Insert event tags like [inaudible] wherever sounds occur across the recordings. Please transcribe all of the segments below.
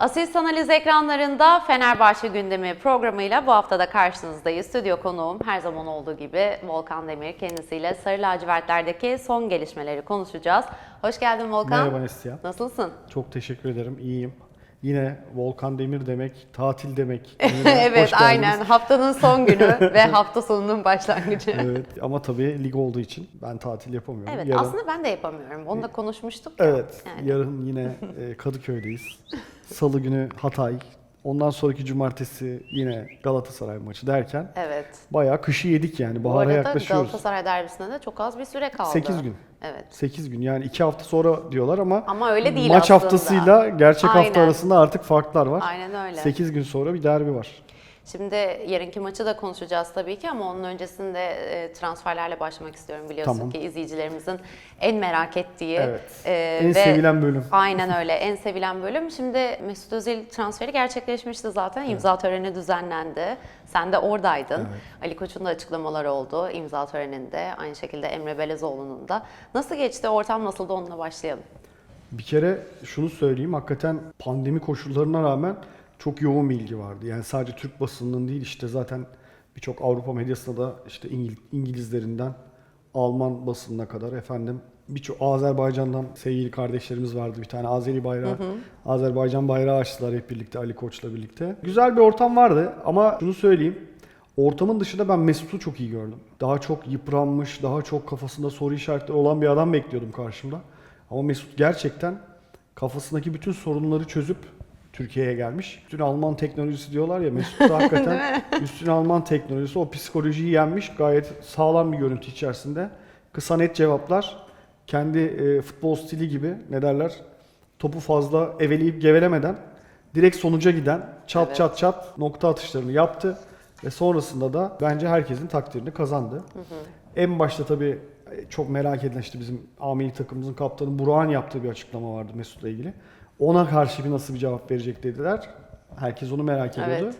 Asis Analiz ekranlarında Fenerbahçe gündemi programıyla bu hafta da karşınızdayız. Stüdyo konuğum her zaman olduğu gibi Volkan Demir. Kendisiyle Sarı Lacivertler'deki son gelişmeleri konuşacağız. Hoş geldin Volkan. Merhaba Neslihan. Nasılsın? Çok teşekkür ederim. İyiyim. Yine Volkan Demir demek, tatil demek. [laughs] Evet aynen haftanın son günü [laughs] ve hafta sonunun başlangıcı. Evet ama tabii lig olduğu için ben tatil yapamıyorum. Evet Yarın- aslında ben de yapamıyorum. Onu da konuşmuştuk ya. Evet, Yani. yarın yine e, Kadıköy'deyiz. Salı günü Hatay. Ondan sonraki cumartesi yine Galatasaray maçı derken Evet. bayağı kışı yedik yani. Bu Bahara arada yaklaşıyoruz. Galatasaray derbisine de çok az bir süre kaldı. 8 gün. Evet. 8 gün yani 2 hafta sonra diyorlar ama, Ama öyle değil maç aslında. haftasıyla gerçek hafta Aynen. arasında artık farklar var. Aynen öyle. 8 gün sonra bir derbi var. Şimdi yarınki maçı da konuşacağız tabii ki ama onun öncesinde e, transferlerle başlamak istiyorum. Biliyorsun Tamam. ki izleyicilerimizin en merak ettiği Evet. e, En sevilen bölüm. [laughs] Aynen öyle en sevilen bölüm. Şimdi Mesut Özil transferi gerçekleşmişti zaten. İmza töreni düzenlendi. Sen de oradaydın. Ali Koç'un da açıklamaları oldu imza töreninde. Aynı şekilde Emre Belezoğlu'nun da. Nasıl geçti? Ortam nasıldı? Onunla başlayalım. Bir kere şunu söyleyeyim, hakikaten pandemi koşullarına rağmen çok yoğun bir ilgi vardı. Yani sadece Türk basınının değil işte zaten birçok Avrupa medyasında da işte İngil- İngilizlerinden Alman basınına kadar efendim birçok Azerbaycan'dan sevgili kardeşlerimiz vardı. Bir tane Azeri bayrağı, Azerbaycan bayrağı açtılar hep birlikte Ali Koç'la birlikte. Güzel bir ortam vardı ama şunu söyleyeyim. Ortamın dışında ben Mesut'u çok iyi gördüm. Daha çok yıpranmış, daha çok kafasında soru işaretleri olan bir adam bekliyordum karşımda. Ama Mesut gerçekten kafasındaki bütün sorunları çözüp Türkiye'ye gelmiş. Üstün Alman teknolojisi diyorlar ya Mesut da [laughs] hakikaten üstün Alman teknolojisi o psikolojiyi yenmiş. Gayet sağlam bir görüntü içerisinde. Kısa net cevaplar. Kendi e, futbol stili gibi ne derler topu fazla eveleyip gevelemeden direkt sonuca giden çat Evet. çat çat nokta atışlarını yaptı. Ve sonrasında da bence herkesin takdirini kazandı. En başta tabii e, çok merak edilen işte bizim amiri takımımızın kaptanı Burak'ın yaptığı bir açıklama vardı Mesut'la ilgili. Ona karşı bir nasıl bir cevap verecek dediler. Herkes onu merak ediyordu. Evet.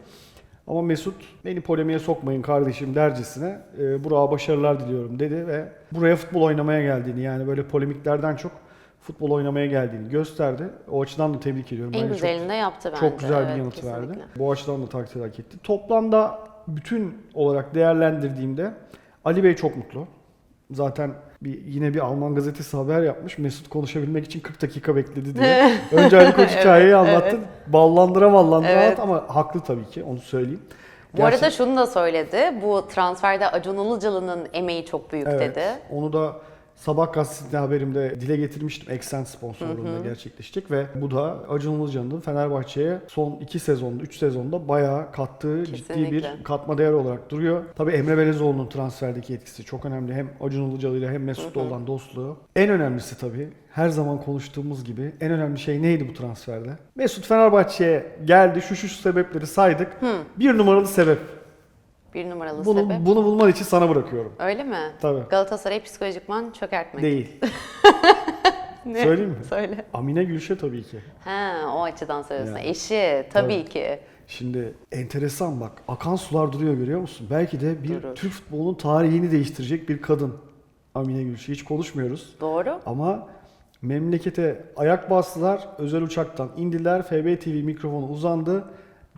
Ama Mesut beni polemiğe sokmayın kardeşim dercesine e, Burak'a başarılar diliyorum dedi ve buraya futbol oynamaya geldiğini yani böyle polemiklerden çok futbol oynamaya geldiğini gösterdi. O açıdan da tebrik ediyorum. En çok- güzelini de yaptı bence. çok güzel bir Evet, yanıt kesinlikle. verdi. Bu açıdan da takdir hak etti. Toplamda bütün olarak değerlendirdiğimde Ali Bey çok mutlu. Zaten bir, yine bir Alman gazetesi haber yapmış. Mesut konuşabilmek için 40 dakika bekledi diye. [laughs] Önce Ali Koç hikayeyi Evet, anlattı. evet. Ballandıra ballandıra Evet. ama haklı tabii ki onu söyleyeyim. Bu arada şunu da söyledi. Bu transferde Acun Ilıcalı'nın emeği çok büyük Evet, dedi. Onu da Sabah gazetesi haberimde dile getirmiştim. Eksen sponsorluğunda gerçekleşecek ve bu da Acun Ilıcalı'nın Fenerbahçe'ye son 2 sezonda, 3 sezonda bayağı kattığı ciddi Kesinlikle. bir katma değer olarak duruyor. Tabii Emre Belezoğlu'nun transferdeki etkisi çok önemli. Hem Acun Ilıcalı ile hem Mesut'la olan dostluğu. En önemlisi tabii her zaman konuştuğumuz gibi en önemli şey neydi bu transferde? Mesut Fenerbahçe'ye geldi. Şu şu şu sebepleri saydık. Bir numaralı sebep. Bir numaralı Bunu, sebep. bunu bulman için sana bırakıyorum. Öyle mi? Tabii. Galatasaray psikolojikman çökertmek. Değil. [laughs] Ne? Söyleyeyim mi? Söyle. Amine Gülşe tabii ki. Ha, o açıdan söylüyorsun. Ya. Eşi tabii, Tabii. ki. Şimdi enteresan bak. Akan sular duruyor görüyor musun? Belki de bir Durur. Türk futbolunun tarihini değiştirecek bir kadın. Amine Gülşe. Hiç konuşmuyoruz. Doğru. Ama memlekete ayak bastılar. Özel uçaktan indiler. FB TV mikrofonu uzandı.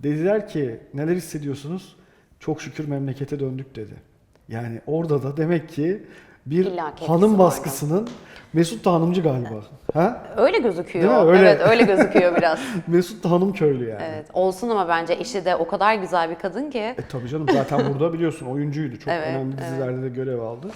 Dediler ki neler hissediyorsunuz? Çok şükür memlekete döndük dedi. Yani orada da demek ki bir İlla ki etkisi hanım vardı. baskısının Mesut da hanımcı galiba. Ha? Öyle gözüküyor. Değil mi? Öyle. Evet öyle gözüküyor biraz. [laughs] Mesut da hanım köylü yani. Evet. Olsun ama bence eşi de o kadar güzel bir kadın ki. E tabii canım zaten burada biliyorsun oyuncuydu. Çok Evet, önemli dizilerde de görev aldı.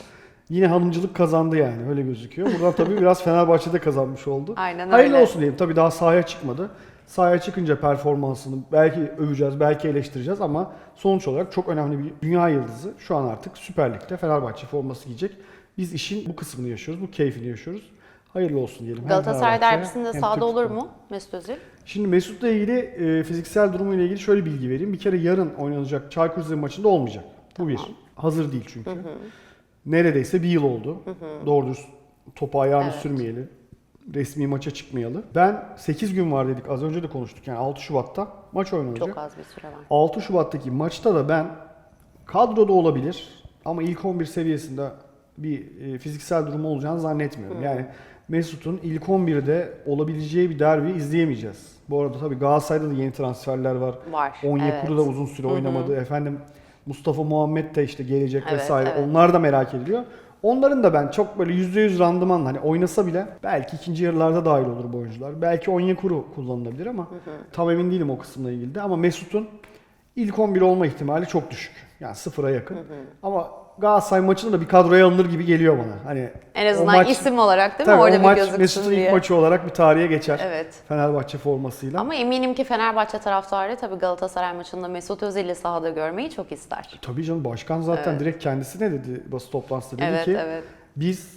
Yine hanımcılık kazandı yani öyle gözüküyor. Buradan tabii biraz Fenerbahçe'de kazanmış oldu. Aynen Hayırlı öyle. olsun diyelim. Tabii daha sahaya çıkmadı. Sahaya çıkınca performansını belki öveceğiz, belki eleştireceğiz ama sonuç olarak çok önemli bir dünya yıldızı. Şu an artık Süper Lig'de Fenerbahçe forması giyecek. Biz işin bu kısmını yaşıyoruz, bu keyfini yaşıyoruz. Hayırlı olsun diyelim. Galatasaray derbisinde sahada olur mu Mesut Özil? Şimdi Mesut'la ilgili e, fiziksel durumuyla ilgili şöyle bilgi vereyim. Bir kere yarın oynanacak Çaykur Rizespor maçında olmayacak. Bu bir. Hazır değil çünkü. Neredeyse bir yıl oldu. Doğru dürüst topu ayağını Evet. sürmeyeli. Resmi maça çıkmayalı. Ben 8 gün var dedik. Az önce de konuştuk. Yani 6 Şubat'ta maç oynanacak. Çok az bir süre var. 6 Şubat'taki maçta da ben kadroda olabilir ama ilk 11 seviyesinde bir e, fiziksel durumu olacağını zannetmiyorum. Yani Mesut'un ilk 11'de olabileceği bir derbi izleyemeyeceğiz. Bu arada tabii Galatasaray'da da yeni transferler var. Var. Onyekuru evet. da uzun süre oynamadı. Efendim Mustafa Muhammed de işte gelecek Evet, vesaire. evet. Onlar da merak ediliyor. Onların da ben çok böyle %100 randıman hani oynasa bile belki ikinci yarılarda dahil olur bu oyuncular. Belki Onyekuru kullanılabilir ama tam emin değilim o kısımla ilgili de. Ama Mesut'un ilk 11 olma ihtimali çok düşük. Yani sıfıra yakın. Ama Galatasaray maçında da bir kadroya alınır gibi geliyor bana. Hani En azından maç- isim olarak değil mi? Tabii Orada o bir maç gözüksün Mesut'un diye. ilk maçı olarak bir tarihe geçer. Evet. Fenerbahçe formasıyla. Ama eminim ki Fenerbahçe taraftarı tabii Galatasaray maçında Mesut Özil'i sahada görmeyi çok ister. Tabii canım başkan zaten Evet. direkt kendisi ne dedi basın toplantısında dedi Evet, ki evet. biz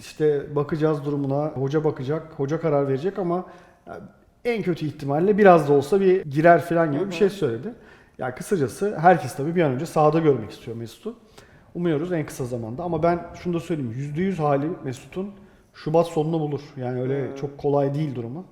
işte bakacağız durumuna hoca bakacak hoca karar verecek ama yani en kötü ihtimalle biraz da olsa bir girer falan gibi bir şey söyledi. Yani kısacası herkes tabii bir an önce sahada görmek istiyor Mesut'u. Umuyoruz en kısa zamanda ama ben şunu da söyleyeyim %100 hali Mesut'un Şubat sonunu bulur. Yani öyle çok kolay değil durumu.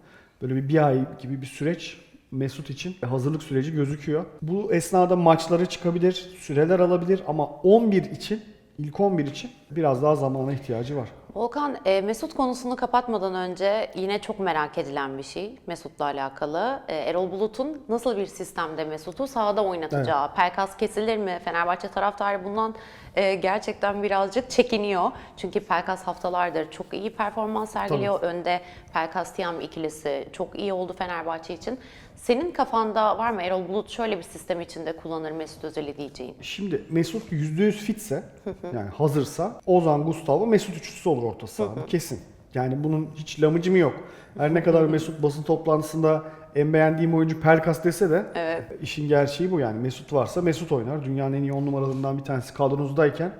Böyle bir, bir ay gibi bir süreç Mesut için hazırlık süreci gözüküyor. Bu esnada maçları çıkabilir, süreler alabilir ama 11 için, ilk 11 için biraz daha zamana ihtiyacı var. Volkan, e, Mesut konusunu kapatmadan önce yine çok merak edilen bir şey Mesut'la alakalı. E, Erol Bulut'un nasıl bir sistemde Mesut'u sahada oynatacağı, Pelkas kesilir mi? Fenerbahçe taraftarı bundan e, gerçekten birazcık çekiniyor. Çünkü Pelkas haftalardır çok iyi performans sergiliyor. Önde Pelkas Tiam ikilisi çok iyi oldu Fenerbahçe için. Senin kafanda var mı Erol Bulut şöyle bir sistem içinde kullanır Mesut Özil'i diyeceğin? Şimdi Mesut %100 fitse, yani hazırsa Ozan, Gustavo, Mesut üçlüsü olur orta sahada. Kesin. Yani bunun hiç lamıcımı yok. Her ne kadar Mesut basın toplantısında en beğendiğim oyuncu Pelkas dese de Evet. işin gerçeği bu yani. Mesut varsa Mesut oynar. Dünyanın en iyi 10 numaralarından bir tanesi kadronuzdayken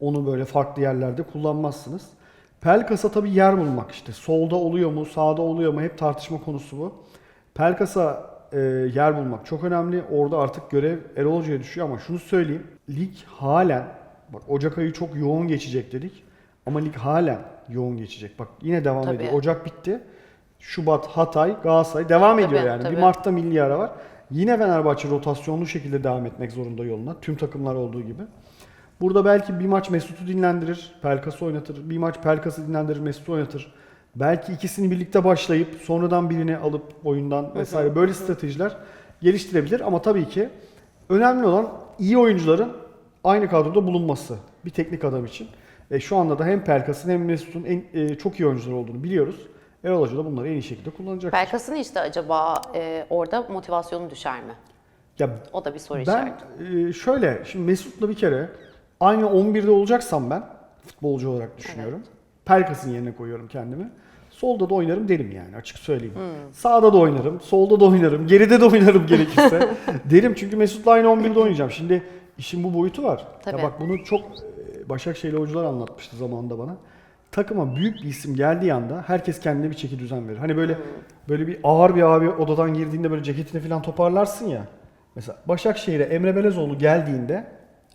onu böyle farklı yerlerde kullanmazsınız. Pelkas'a tabii yer bulmak işte. Solda oluyor mu, sağda oluyor mu hep tartışma konusu bu. Pelkas'a e, yer bulmak çok önemli. Orada artık görev Erol Hoca'ya düşüyor ama şunu söyleyeyim. Lig halen, bak Ocak ayı çok yoğun geçecek dedik. Ama lig halen yoğun geçecek. Bak yine devam Tabii. ediyor. Ocak bitti. Şubat, Hatay, Galatasaray devam Tabii, ediyor yani. tabii. Bir Mart'ta milli ara var. Yine Fenerbahçe rotasyonlu şekilde devam etmek zorunda yoluna. Tüm takımlar olduğu gibi. Burada belki bir maç Mesut'u dinlendirir, Pelkas'ı oynatır. Bir maç Pelkas'ı dinlendirir, Mesut'u oynatır. Belki ikisini birlikte başlayıp sonradan birini alıp oyundan vesaire böyle stratejiler geliştirebilir. Ama tabii ki önemli olan iyi oyuncuların aynı kadroda bulunması bir teknik adam için. E, şu anda da hem Pelkas'ın hem Mesut'un en, e, çok iyi oyuncular olduğunu biliyoruz. Erol Hoca da bunları en iyi şekilde kullanacak. Pelkas'ın işte acaba e, orada motivasyonu düşer mi? Ya O da bir soru Ben işareti. e, şöyle, şimdi Mesut'la bir kere aynı 11'de olacaksam ben futbolcu olarak düşünüyorum. Pelkas'ın yerine koyuyorum kendimi. Solda da oynarım derim yani açık söyleyeyim. Sağda da oynarım, solda da oynarım, geride de oynarım [laughs] gerekirse. derim çünkü Mesut'la aynı 11'de oynayacağım. Şimdi işin bu boyutu var. Tabii. Ya bak bunu çok e, Başakşehirli oyuncular anlatmıştı zamanında bana. Takıma büyük bir isim geldiği anda herkes kendine bir çeki düzen verir. Hani böyle böyle bir ağır bir abi odadan girdiğinde böyle ceketini falan toparlarsın ya. Mesela Başakşehir'e Emre Belezoğlu geldiğinde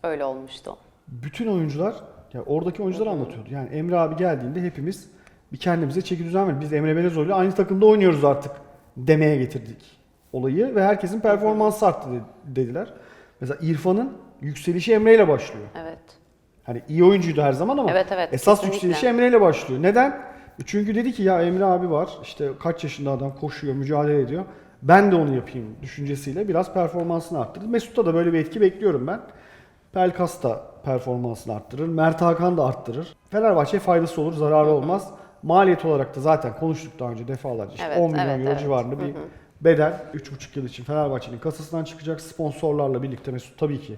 Öyle olmuştu. bütün oyuncular, ya oradaki oyuncular anlatıyordu. Yani Emre abi geldiğinde hepimiz bir kendimize çeki düzen verdik. Biz Emre Belezoğlu'yla aynı takımda oynuyoruz artık demeye getirdik olayı ve herkesin performansı arttı de- dediler. Mesela İrfan'ın yükselişi Emre ile başlıyor. Evet. Hani iyi oyuncuydu her zaman ama Evet, evet, esas kesinlikle. yükselişi Emre ile başlıyor. Neden? E Çünkü dedi ki ya Emre abi var işte kaç yaşında adam koşuyor, mücadele ediyor. Ben de onu yapayım düşüncesiyle biraz performansını arttırdı. Mesut'ta da böyle bir etki bekliyorum ben. Pelkas da performansını arttırır. Mert Hakan da arttırır. Fenerbahçe'ye faydası olur, zararı olmaz. Maliyet olarak da zaten konuştuk daha önce defalarca. İşte Evet, 10 milyon evet, euro evet. civarında bir bedel 3,5 yıl için Fenerbahçe'nin kasasından çıkacak. Sponsorlarla birlikte Mesut tabii ki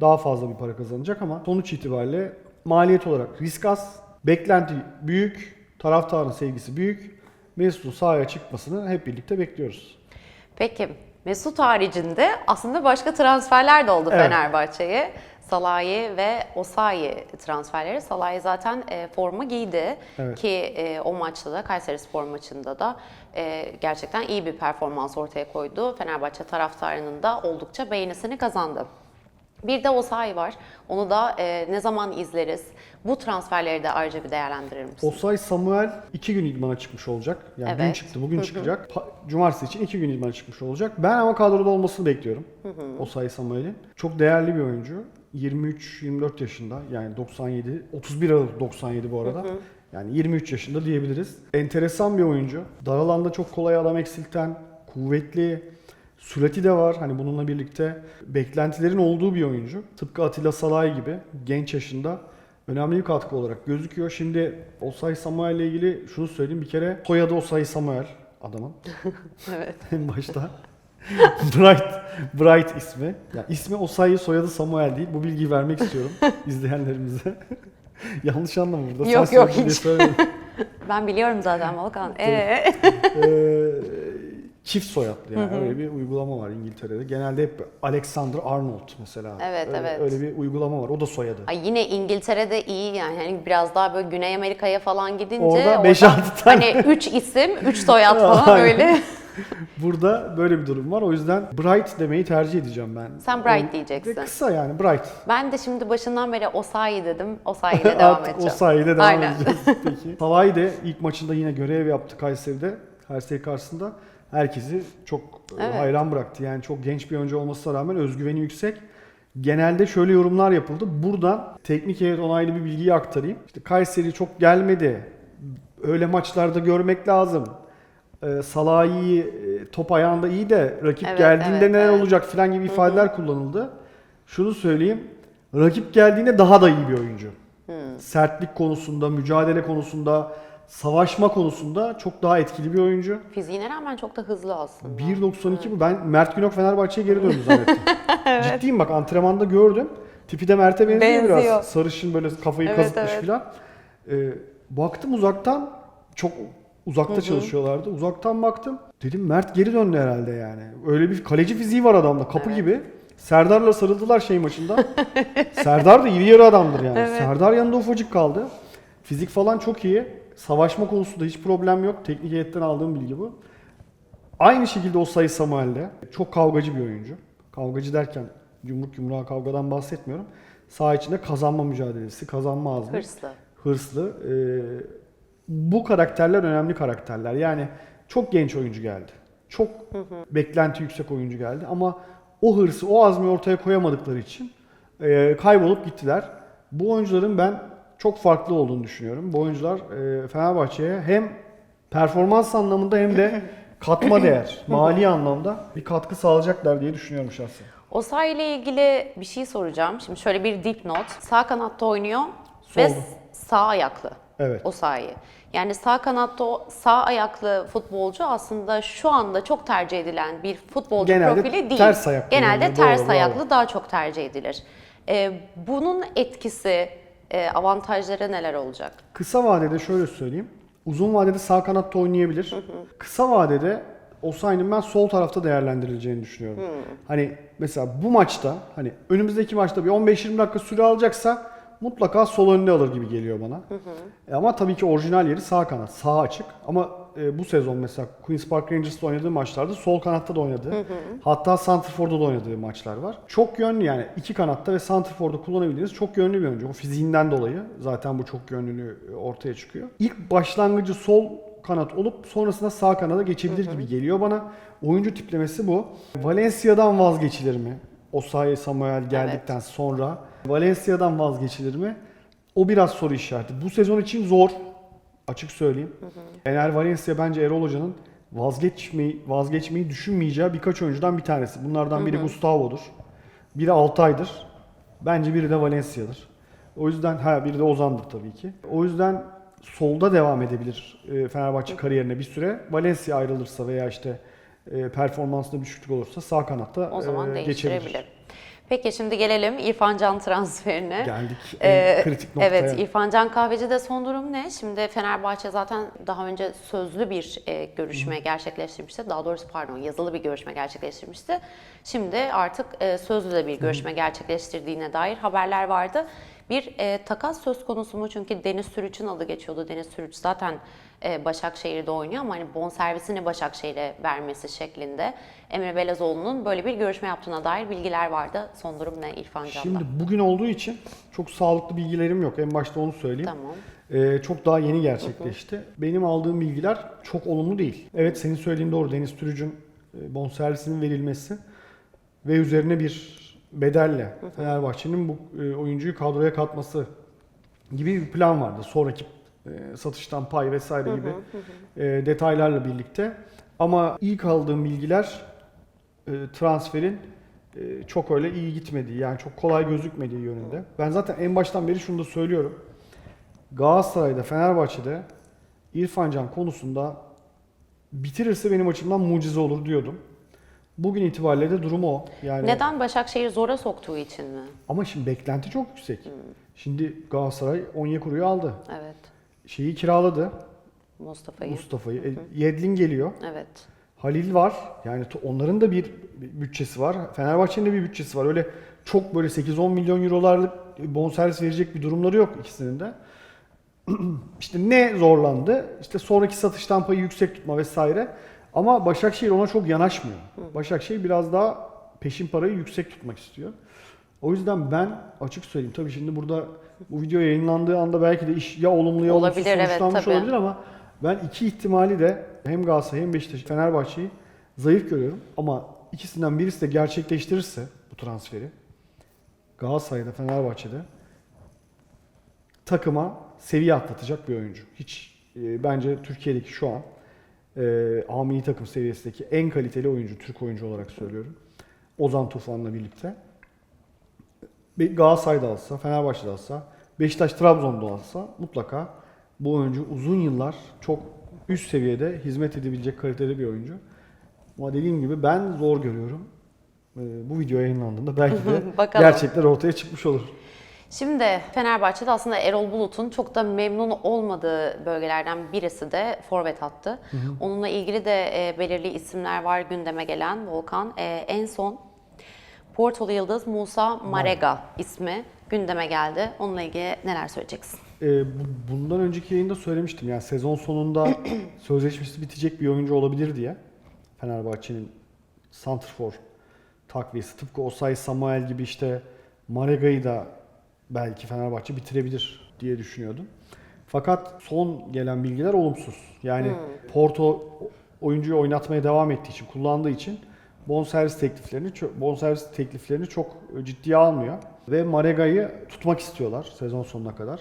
daha fazla bir para kazanacak ama sonuç itibariyle maliyet olarak risk az, beklenti büyük, taraftarın sevgisi büyük. Mesut'un sahaya çıkmasını hep birlikte bekliyoruz. Peki Mesut haricinde aslında başka transferler de oldu Evet. Fenerbahçe'ye. Salahi ve Osayi transferleri. Salahi zaten e, forma giydi Evet. ki e, o maçta da Kayseri Spor maçında da e, gerçekten iyi bir performans ortaya koydu. Fenerbahçe taraftarının da oldukça beğenisini kazandı. Bir de Osayi var. Onu da e, ne zaman izleriz? Bu transferleri de ayrıca bir değerlendirir misin? Osay Samuel iki gün idmana çıkmış olacak. Yani dün Evet. çıktı, bugün çıkacak. Cumartesi için iki gün idmana çıkmış olacak. Ben ama kadroda olmasını bekliyorum. Osay Samuel'in. Çok değerli bir oyuncu. 23-24 yaşında yani 97, 31 Aralık 97 bu arada. Yani 23 yaşında diyebiliriz. Enteresan bir oyuncu. Dar alanda çok kolay adam eksilten, kuvvetli, sürati de var. Hani bununla birlikte beklentilerin olduğu bir oyuncu. Tıpkı Atilla Salay gibi genç yaşında önemli bir katkı olarak gözüküyor. Şimdi Osay Samuel ile ilgili şunu söyleyeyim. Bir kere soyadı Osay Samuel adamın. [laughs] Evet. [laughs] en başta. [laughs] Bright, Bright ismi. Ya ismi Osayi, soyadı Samuel değil. Bu bilgiyi vermek istiyorum [laughs] izleyenlerimize. [laughs] Yanlış anlama burada. Yok, Sen yok, hiç. Ben biliyorum zaten Volkan. Ee? Ee, çift soyadlı yani öyle bir uygulama var İngiltere'de. Genelde hep Alexander Arnold mesela. Evet, öyle, evet. Öyle bir uygulama var. O da soyadı. Ay yine İngiltere'de iyi yani hani biraz daha böyle Güney Amerika'ya falan gidince Orada beş, altı tane. hani 3 isim, 3 soyad falan böyle. [laughs] Burada böyle bir durum var. O yüzden Bright demeyi tercih edeceğim ben. Sen Bright O- diyeceksin. Ve kısa yani Bright. Ben de şimdi başından beri Osayi dedim. Osayi [laughs] ile devam Artık edeceğim. o sayede devam Aynen. edeceğiz. [laughs] Peki. Salah'ı de ilk maçında yine görev yaptı Kayseri'de. Kayseri karşısında. Herkesi çok e, Evet. hayran bıraktı. Yani çok genç bir oyuncu olmasına rağmen özgüveni yüksek. Genelde şöyle yorumlar yapıldı. Buradan teknik heyet onaylı bir bilgiyi aktarayım. İşte Kayseri çok gelmedi. Öyle maçlarda görmek lazım. Ee, e, top ayağında iyi de rakip Evet, geldiğinde evet, neler evet. olacak filan gibi ifadeler kullanıldı. Şunu söyleyeyim. Rakip geldiğinde daha da iyi bir oyuncu. Sertlik konusunda, mücadele konusunda, savaşma konusunda çok daha etkili bir oyuncu. Fiziğine rağmen çok da hızlı aslında. 1.92 bu. Ben Mert Günok Fenerbahçe'ye geri döndü zannettim. [laughs] Ciddiyim bak antrenmanda gördüm. Tipi de Mert'e benziyor, Benziyor. biraz. Sarışın böyle kafayı Evet, kazıtmış evet. filan. Ee, baktım uzaktan çok uzakta çalışıyorlardı. Uzaktan baktım. Dedim Mert geri döndü herhalde yani. Öyle bir kaleci fiziği var adamda kapı gibi. Serdar'la sarıldılar şey maçında. [laughs] Serdar da iri yarı adamdır yani. Evet. Serdar yanında ufacık kaldı. Fizik falan çok iyi. Savaşma konusunda hiç problem yok. Teknik heyetten aldığım bilgi bu. Aynı şekilde o sayı Samuel'de. Çok kavgacı bir oyuncu. Kavgacı derken yumruk yumruğa kavgadan bahsetmiyorum. Saha içinde kazanma mücadelesi, kazanma azmi. Hırslı. Hırslı. Ee, bu karakterler önemli karakterler. Yani çok genç oyuncu geldi. Çok beklenti yüksek oyuncu geldi ama o hırsı, o azmi ortaya koyamadıkları için e, kaybolup gittiler. Bu oyuncuların ben çok farklı olduğunu düşünüyorum. Bu oyuncular e, Fenerbahçe'ye hem performans anlamında hem de [laughs] katma değer, mali anlamda bir katkı sağlayacaklar diye düşünüyorum şahsen. Osayi ile ilgili bir şey soracağım. Şimdi şöyle bir dipnot. Sağ kanatta oynuyor ve Solda. sağ ayaklı. Evet. Osayi. Yani sağ kanatta o sağ ayaklı futbolcu aslında şu anda çok tercih edilen bir futbolcu Genelde profili değil. ters ayaklı Genelde oynuyor, ters doğru, ayaklı daha çok tercih edilir. Ee, bunun etkisi, e, avantajları neler olacak? Kısa vadede şöyle söyleyeyim. Uzun vadede sağ kanatta oynayabilir. Kısa vadede Osayi'nin ben sol tarafta değerlendirileceğini düşünüyorum. Hani mesela bu maçta hani önümüzdeki maçta bir 15-20 dakika süre alacaksa mutlaka sol önde alır gibi geliyor bana. E ama tabii ki orijinal yeri sağ kanat, sağ açık. Ama e, bu sezon mesela Queen's Park Rangers'ta oynadığı maçlarda sol kanatta da oynadı. Hatta Santrfor'da da oynadığı maçlar var. Çok yönlü yani iki kanatta ve Santrfor'da kullanabildiğiniz çok yönlü bir oyuncu. O fiziğinden dolayı zaten bu çok yönlülüğü ortaya çıkıyor. İlk başlangıcı sol kanat olup sonrasında sağ kanada geçebilir gibi geliyor bana. Oyuncu tiplemesi bu. Valencia'dan vazgeçilir mi? Osayi Samuel geldikten sonra Valencia'dan vazgeçilir mi? O biraz soru işareti. Bu sezon için zor. Açık söyleyeyim. Ener Valencia bence Erol Hoca'nın vazgeçmeyi, vazgeçmeyi düşünmeyeceği birkaç oyuncudan bir tanesi. Bunlardan biri Gustavo'dur. Biri Altay'dır. Bence biri de Valencia'dır. O yüzden ha biri de Ozan'dır tabii ki. O yüzden solda devam edebilir e, Fenerbahçe kariyerine bir süre. Valencia ayrılırsa veya işte performansında bir düşüklük olursa sağ kanatta O zaman e, geçebilir. Peki şimdi gelelim İrfan Can transferine. Geldik Ee, en kritik noktaya. Evet, İrfan Can Kahveci'de son durum ne? Şimdi Fenerbahçe zaten daha önce sözlü bir e, görüşme gerçekleştirmişti. Daha doğrusu pardon, yazılı bir görüşme gerçekleştirmişti. Şimdi artık e, sözlü de bir görüşme gerçekleştirdiğine dair haberler vardı. Bir e, takas söz konusu mu? Çünkü Deniz Sürüç'ün adı geçiyordu. Deniz Sürüç zaten e, Başakşehir'de oynuyor ama hani bonservisini Başakşehir'e vermesi şeklinde Emre Belezoğlu'nun böyle bir görüşme yaptığına dair bilgiler vardı. Son durum ne İrfan Can'da? Şimdi bugün olduğu için çok sağlıklı bilgilerim yok. En başta onu söyleyeyim. Tamam. Ee, çok daha yeni gerçekleşti. Benim aldığım bilgiler çok olumlu değil. Evet senin söylediğin doğru. Deniz Türüc'ün e, bonservisinin verilmesi ve üzerine bir bedelle Fenerbahçe'nin bu e, oyuncuyu kadroya katması gibi bir plan vardı. Sonraki e, satıştan pay vesaire gibi e, detaylarla birlikte. Ama ilk aldığım bilgiler e, transferin e, çok öyle iyi gitmediği yani çok kolay gözükmediği yönünde. Ben zaten en baştan beri şunu da söylüyorum. Galatasaray'da, Fenerbahçe'de İrfan Can konusunda bitirirse benim açımdan mucize olur diyordum. Bugün itibariyle de durum o. Yani Neden Başakşehir zora soktuğu için mi? ama şimdi beklenti çok yüksek. Şimdi Galatasaray Onyekuru'yu aldı. Evet. Şeyi kiraladı Mustafa'yı. Mustafa'yı. E, Yedlin geliyor. Evet. Halil var. Yani onların da bir bütçesi var. Fenerbahçe'nin de bir bütçesi var. Öyle çok böyle 8-10 milyon eurolarlık bonservis verecek bir durumları yok ikisinin de. [clears throat] işte ne zorlandı? İşte sonraki satıştan payı yüksek tutma vesaire. Ama Başakşehir ona çok yanaşmıyor. Başakşehir biraz daha peşin parayı yüksek tutmak istiyor. O yüzden ben açık söyleyeyim tabii şimdi burada bu video yayınlandığı anda belki de iş ya olumlu ya olumsuz Olabilir, evet, sonuçlanmış tabii. olabilir ama ben iki ihtimali de hem Galatasaray hem Beşiktaş, Fenerbahçe'yi zayıf görüyorum. Ama ikisinden birisi de gerçekleştirirse bu transferi Galatasaray'da, Fenerbahçe'de takıma seviye atlatacak bir oyuncu. Hiç e, bence Türkiye'deki şu an e, A takım seviyesindeki en kaliteli oyuncu, Türk oyuncu olarak söylüyorum. Ozan Tufan'la birlikte. Galatasaray'da alsa, Fenerbahçe'de alsa, Beşiktaş Trabzon'da alsa mutlaka bu oyuncu uzun yıllar çok üst seviyede hizmet edebilecek kalitede bir oyuncu. Ama dediğim gibi ben zor görüyorum. Ee, Bu video yayınlandığında belki de [laughs] gerçekler ortaya çıkmış olur. Şimdi Fenerbahçe'de aslında Erol Bulut'un çok da memnun olmadığı bölgelerden birisi de forvet hattı. Onunla ilgili de e, belirli isimler var gündeme gelen Volkan. E, en son Portolu Yıldız Musa Marega ismi gündeme geldi. Onunla ilgili neler söyleyeceksin? Bu- bundan önceki yayında söylemiştim yani sezon sonunda [clears throat] sözleşmesi bitecek bir oyuncu olabilir diye. Fenerbahçe'nin santrfor takviyesi tıpkı Osay Samuel gibi işte Marega'yı da belki Fenerbahçe bitirebilir diye düşünüyordum. Fakat son gelen bilgiler olumsuz. Yani Porto oyuncuyu oynatmaya devam ettiği için, kullandığı için bonservis tekliflerini bonservis tekliflerini çok ciddiye almıyor ve Marega'yı tutmak istiyorlar sezon sonuna kadar.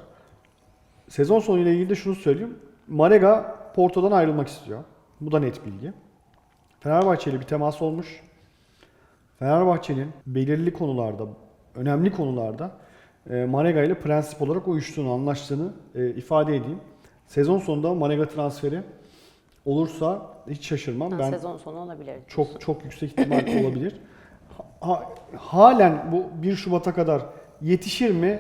Sezon sonuyla ilgili de şunu söyleyeyim. Marega Porto'dan ayrılmak istiyor. Bu da net bilgi. Fenerbahçe ile bir temas olmuş. Fenerbahçe'nin belirli konularda, önemli konularda e, Marega ile prensip olarak uyuştuğunu, anlaştığını e, ifade edeyim. Sezon sonunda Marega transferi olursa hiç şaşırmam. Ha, ben Sezon sonu olabilir. çok çok yüksek ihtimal [laughs] olabilir. Ha- halen bu 1 Şubat'a kadar yetişir mi?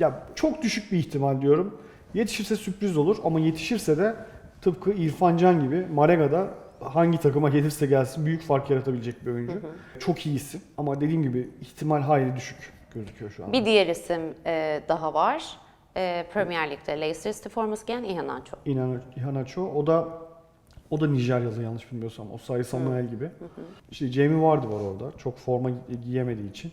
Ya çok düşük bir ihtimal diyorum. Yetişirse sürpriz olur ama yetişirse de tıpkı İrfan Can gibi Marega'da hangi takıma gelirse gelsin büyük fark yaratabilecek bir oyuncu. Çok iyi isim ama dediğim gibi ihtimal hayli düşük gözüküyor şu an. Bir diğer isim e, daha var. E, Premier Lig'de Leicester City forması giyen. İnan Ihanacho o da o da Nijeryalı yanlış bilmiyorsam. Osayi Samuel gibi. İşte Jamie Vardy var orada. Çok forma gi- giyemediği için.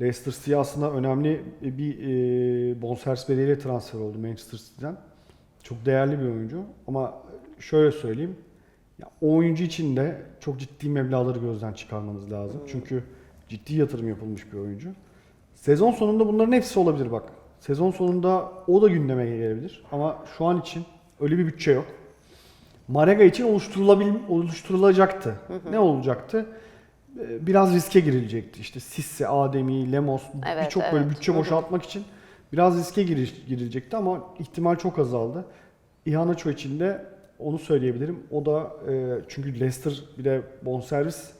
Leicester City aslında önemli bir e, bonservis bedeliyle transfer oldu Manchester City'den. Çok değerli bir oyuncu ama şöyle söyleyeyim. Ya, o oyuncu için de çok ciddi meblağları gözden çıkarmanız lazım. Çünkü ciddi yatırım yapılmış bir oyuncu. Sezon sonunda bunların hepsi olabilir bak. Sezon sonunda o da gündeme gelebilir. Ama şu an için öyle bir bütçe yok. Marega için oluşturulabil oluşturulacaktı. Ne olacaktı? Ee, Biraz riske girilecekti. İşte Sisse, Ademi, Lemos Evet, birçok böyle evet. bütçe Hı hı. boşaltmak için biraz riske girilecekti ama ihtimal çok azaldı. İhanaço için de onu söyleyebilirim. O da e, çünkü Leicester bir de bonservis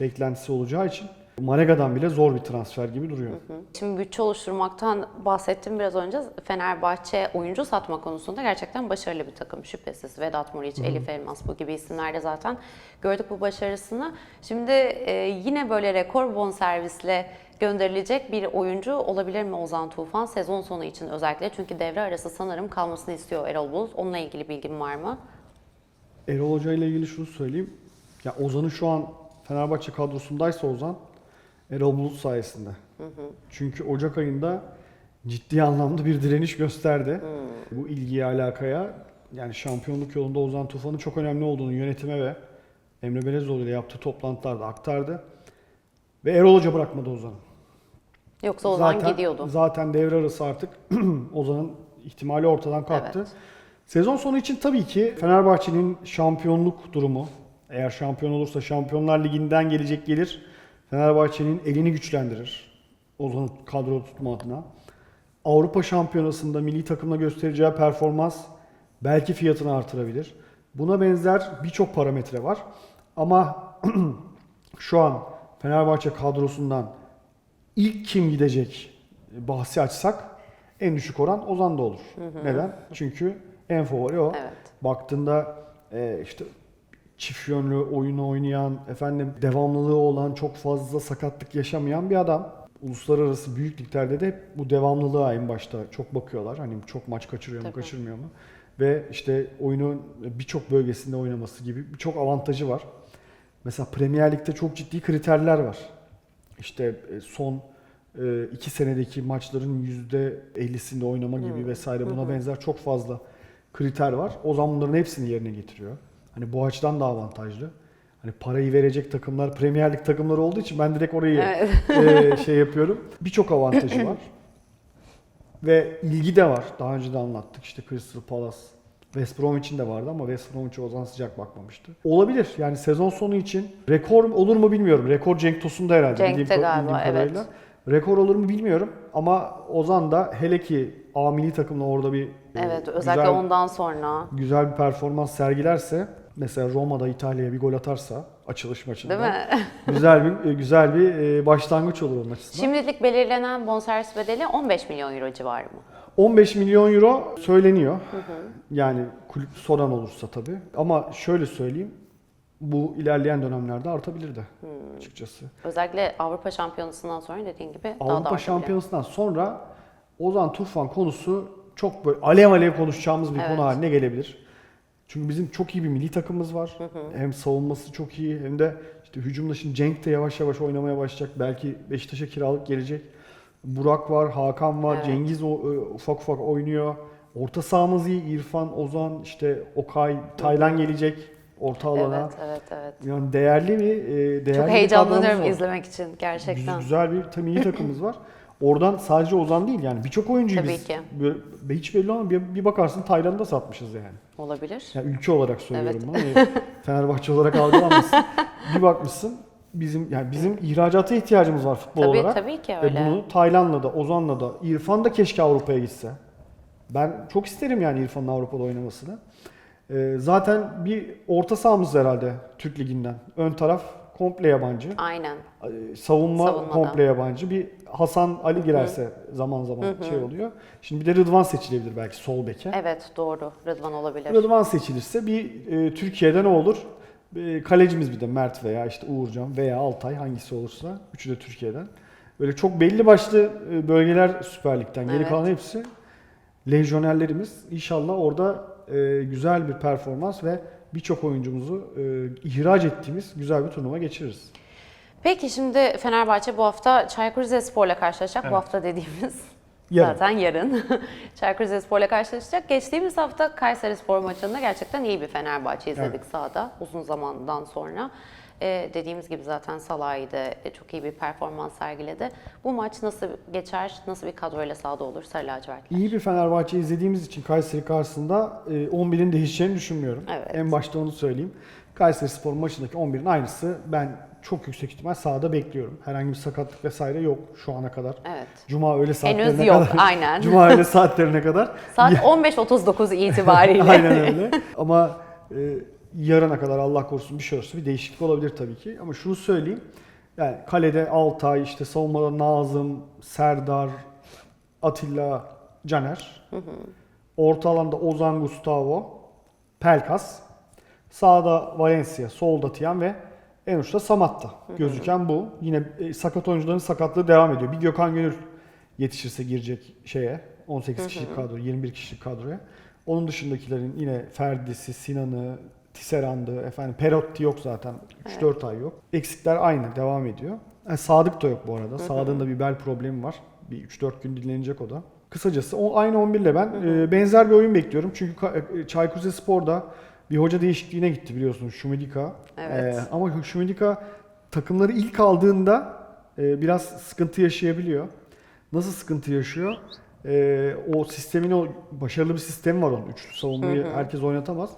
beklentisi olacağı için Marega'dan bile zor bir transfer gibi duruyor. Şimdi bütçe oluşturmaktan bahsettim biraz önce. Fenerbahçe oyuncu satma konusunda gerçekten başarılı bir takım şüphesiz. Vedat Muriç, Elif Elmas bu gibi isimlerde zaten gördük bu başarısını. Şimdi e, yine böyle rekor bonservisle gönderilecek bir oyuncu olabilir mi Ozan Tufan sezon sonu için özellikle? Çünkü devre arası sanırım kalmasını istiyor Erol Bulut. Onunla ilgili bilgin var mı? Erol Hoca ile ilgili şunu söyleyeyim. Ya Ozan'ın şu an Fenerbahçe kadrosundaysa Ozan Erol Bulut sayesinde. Çünkü Ocak ayında ciddi anlamda bir direniş gösterdi. Bu ilgiye alakaya yani şampiyonluk yolunda Ozan Tufan'ın çok önemli olduğunu yönetime ve Emre Belezoğlu ile yaptığı toplantılarda aktardı. Ve Erol Hoca bırakmadı Ozan'ı. Yoksa Ozan zaten, gidiyordu. Zaten devre arası artık [clears throat] Ozan'ın ihtimali ortadan kalktı. Evet. Sezon sonu için tabii ki Fenerbahçe'nin şampiyonluk durumu, eğer şampiyon olursa Şampiyonlar Ligi'nden gelecek gelir, Fenerbahçe'nin elini güçlendirir. Ozan'ı kadro tutma adına. Avrupa Şampiyonası'nda milli takımla göstereceği performans belki fiyatını artırabilir. Buna benzer birçok parametre var. Ama [clears throat] şu an Fenerbahçe kadrosundan ilk kim gidecek bahsi açsak en düşük oran Ozan'da olur. Neden? Çünkü en favori o. Evet. Baktığında e, işte çift yönlü oyunu oynayan, efendim devamlılığı olan, çok fazla sakatlık yaşamayan bir adam. Uluslararası büyük liglerde de hep bu devamlılığa en başta çok bakıyorlar. Hani çok maç kaçırıyor mu, Tabii. kaçırmıyor mu? Ve işte oyunun birçok bölgesinde oynaması gibi birçok avantajı var. Mesela Premier Lig'de çok ciddi kriterler var. İşte e, son e, iki senedeki maçların yüzde 50'sinde oynama gibi vesaire buna benzer çok fazla kriter var. O zaman bunların hepsini yerine getiriyor. Hani bu açıdan da avantajlı. Hani parayı verecek takımlar Premier Lig takımları olduğu için ben direkt orayı Evet. e, şey yapıyorum. Birçok avantajı var. [laughs] Ve ilgi de var. Daha önce de anlattık. İşte Crystal Palace, West Bromwich'in de vardı ama West Bromwich'e Ozan sıcak bakmamıştı. Olabilir. Yani sezon sonu için rekor olur mu bilmiyorum. Rekor Cenk Tosun'da herhalde. Cenk'te galiba, evet. Rekor olur mu bilmiyorum ama Ozan da hele ki A milli takımla orada bir e, Evet, özellikle güzel, ondan sonra. güzel bir performans sergilerse mesela Roma'da İtalya'ya bir gol atarsa açılış maçında Değil mi? [laughs] güzel bir güzel bir e, başlangıç olur onun açısından. Şimdilik belirlenen bonservis bedeli 15 milyon euro civarı mı? 15 milyon euro söyleniyor. Yani kulüp soran olursa tabii. Ama şöyle söyleyeyim. Bu ilerleyen dönemlerde artabilir de açıkçası. Özellikle Avrupa Şampiyonası'ndan sonra dediğin gibi daha da Avrupa. Şampiyonası'ndan sonra Ozan Tufan konusu çok böyle alev alev konuşacağımız bir Evet. konu haline gelebilir. Çünkü bizim çok iyi bir milli takımımız var. Hem savunması çok iyi hem de işte hücumda şimdi Cenk de yavaş yavaş oynamaya başlayacak. Belki Beşiktaş'a kiralık gelecek. Burak var, Hakan var, Evet. Cengiz o, e, ufak ufak oynuyor. Orta sahamız iyi. İrfan, Ozan, işte Okay, Taylan gelecek orta alana. Evet, evet, evet. Yani değerli bir e, değerli Çok bir heyecanlanıyorum var. izlemek için gerçekten. Güzel, güzel bir tam milli takımımız var. [laughs] Oradan sadece Ozan değil yani birçok oyuncuyu Tabii biz ki. böyle, hiç belli olmaz bir, bir bakarsın Tayland'da satmışız yani. Olabilir. yani. Ülke olarak söylüyorum bunu. Hani [laughs] Fenerbahçe olarak algılanmasın. bir bakmışsın bizim yani bizim ihracata ihtiyacımız var futbol Tabii olarak. tabii ki Ve öyle. bunu Tayland'la da Ozan'la da İrfan da keşke Avrupa'ya gitse. Ben çok isterim yani İrfan'ın Avrupa'da oynamasını. Ee, zaten bir orta sahamız herhalde Türk Ligi'nden. Ön taraf komple yabancı. Aynen. Ee, savunma Savunmada. komple yabancı. Bir Hasan Ali girerse zaman zaman şey oluyor. Şimdi bir de Rıdvan seçilebilir belki sol beke. Evet doğru. Rıdvan olabilir. Rıdvan seçilirse bir e, Türkiye'de ne olur? E, kalecimiz bir de Mert veya işte Uğurcan veya Altay hangisi olursa. Üçü de Türkiye'den. Böyle çok belli başlı e, bölgeler Süper Lig'den. Geri Evet. kalan hepsi lejyonerlerimiz. İnşallah orada e, güzel bir performans ve birçok oyuncumuzu e, ihraç ettiğimiz güzel bir turnuva geçiririz. Peki şimdi Fenerbahçe bu hafta Çaykur Rizespor'la karşılaşacak. Evet. Bu hafta dediğimiz [laughs] Yarın. zaten yarın. [laughs] Çaykur Rizespor'la karşılaşacak. Geçtiğimiz hafta Kayseri Spor maçında gerçekten iyi bir Fenerbahçe izledik Evet. sahada uzun zamandan sonra. Ee, dediğimiz gibi zaten Salah'ı da çok iyi bir performans sergiledi. Bu maç nasıl geçer, nasıl bir kadroyla sahada olur Sarı Lacivert? İyi bir Fenerbahçe izlediğimiz için Kayseri karşısında e, 11'in değişeceğini düşünmüyorum. Evet. En başta onu söyleyeyim. Kayseri Spor maçındaki 11'in aynısı ben çok yüksek ihtimal sahada bekliyorum. Herhangi bir sakatlık vesaire yok şu ana kadar. Evet. Cuma öyle saatlerine Henüz yok, kadar. aynen. [laughs] Cuma öyle saatlerine kadar. Saat 15.39 itibariyle. [laughs] Aynen öyle. Ama e, yarına kadar Allah korusun bir şey olursa bir değişiklik olabilir tabii ki. Ama şunu söyleyeyim. Yani kalede Altay, işte savunmada Nazım, Serdar, Atilla, Caner. Orta alanda Ozan Gustavo, Pelkas. Sağda Valencia, solda Tiyan ve en uçta Samatta. Gözüken bu. Yine e, sakat oyuncuların sakatlığı devam ediyor. Bir Gökhan Gönül yetişirse girecek şeye. 18 kişilik kadro, 21 kişilik kadroya. Onun dışındakilerin yine Ferdi'si, Sinan'ı, Tisserand'ı, efendim Perotti yok zaten. 3-4 ay yok. Eksikler aynı, devam ediyor. Yani Sadık da yok bu arada. Sadık'ın da bir bel problemi var. Bir 3-4 gün dinlenecek o da. Kısacası o aynı 11 ile ben e, benzer bir oyun bekliyorum. Çünkü e, Çaykur Rizespor'da bir hoca değişikliğine gitti biliyorsunuz Şumidika. Evet. E, ama Şumidika takımları ilk aldığında e, biraz sıkıntı yaşayabiliyor. Nasıl sıkıntı yaşıyor? e, o sistemin o başarılı bir sistemi var onun. Üçlü savunmayı herkes oynatamaz.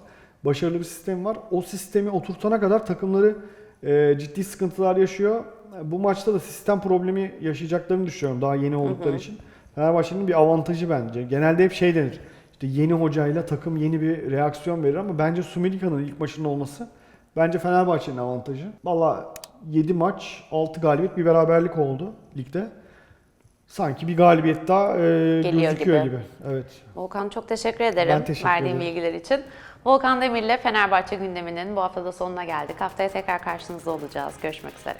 Başarılı bir sistemi var. O sistemi oturtana kadar takımları e, ciddi sıkıntılar yaşıyor. Bu maçta da sistem problemi yaşayacaklarını düşünüyorum daha yeni oldukları için. Fenerbahçe'nin bir avantajı bence. Genelde hep şey denir. İşte yeni hocayla takım yeni bir reaksiyon verir ama bence Sumilika'nın ilk maçının olması bence Fenerbahçe'nin avantajı. Valla 7 maç, 6 galibiyet, bir beraberlik oldu ligde. Sanki bir galibiyet daha e, Geliyor gözüküyor gibi. gibi. Evet. Volkan çok teşekkür ederim Ben teşekkür verdiğin ederim. bilgiler için. Volkan Demir'le Fenerbahçe gündeminin bu haftada sonuna geldik. Haftaya tekrar karşınızda olacağız. Görüşmek üzere.